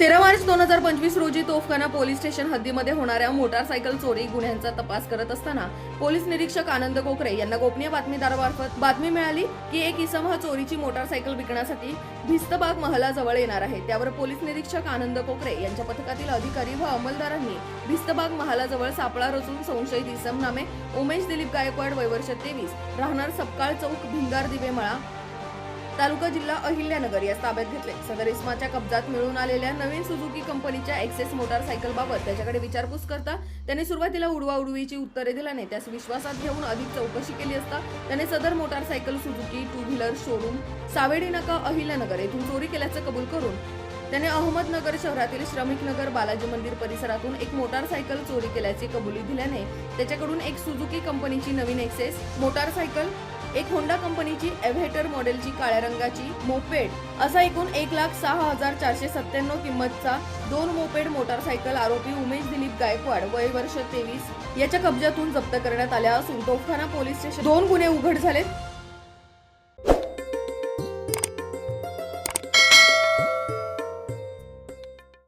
तेरा मार्च दोन हजार पंचवीस रोजी तोफखाना पोलीस स्टेशन हद्दीमध्ये होणाऱ्या मोटारसायकल चोरी गुन्ह्यांचा तपास करत असताना पोलीस निरीक्षक आनंद कोकरे यांना गोपनीय बातमीदारामार्फत बातमी मिळाली की एक इसम हा चोरीची मोटारसायकल विकण्यासाठी भिस्तबाग महालाजवळ येणार आहे. त्यावर पोलीस निरीक्षक आनंद कोकरे यांच्या पथकातील अधिकारी व अंमलदारांनी भिस्तबाग महालाजवळ सापळा रचून संशयित इसम नामे उमेश दिलीप गायकवाड वयवर्ष तेवीस राहणार सपकाळ चौक भिंगार दिवेमळा तालुका जिल्हा अहिल्यानगर या ताब्यात घेतले. सदर इस्माच्या कब्जात मिळून आलेल्या नवीन सुझुकी कंपनीच्या एक्सेस मोटारसायकल बाबत त्याच्याकडे विचारपूस करता त्याने सुरुवातीला उडवाउडवीची उत्तरे दिल्याने त्यास विश्वासात घेऊन अधिक चौकशी केली असता त्याने सदर motorcycle Suzuki two wheeler showroom Savedi नाका अहिल्यानगर येथून चोरी केल्याचं कबूल करून त्याने अहमदनगर शहरातील श्रमिक नगर बालाजी मंदिर परिसरातून एक मोटारसायकल चोरी केल्याची कबुली दिल्याने त्याच्याकडून एक सुझुकी कंपनीची नवीन एक्सेस मोटारसायकल एक होंडा कंपनीची एव्हेटर मॉडेलची काळ्या रंगाची मोपेड असा एकूण एक लाख सहा हजार चारशे सत्त्याण्णव किंमतचा दोन मोपेड मोटारसायकल आरोपी उमेश दिलीप गायकवाड वय वर्ष तेवीस याच्या कब्जातून जप्त करण्यात आल्या असून तोफखाना पोलीस स्टेशन दोन गुन्हे उघड झालेत.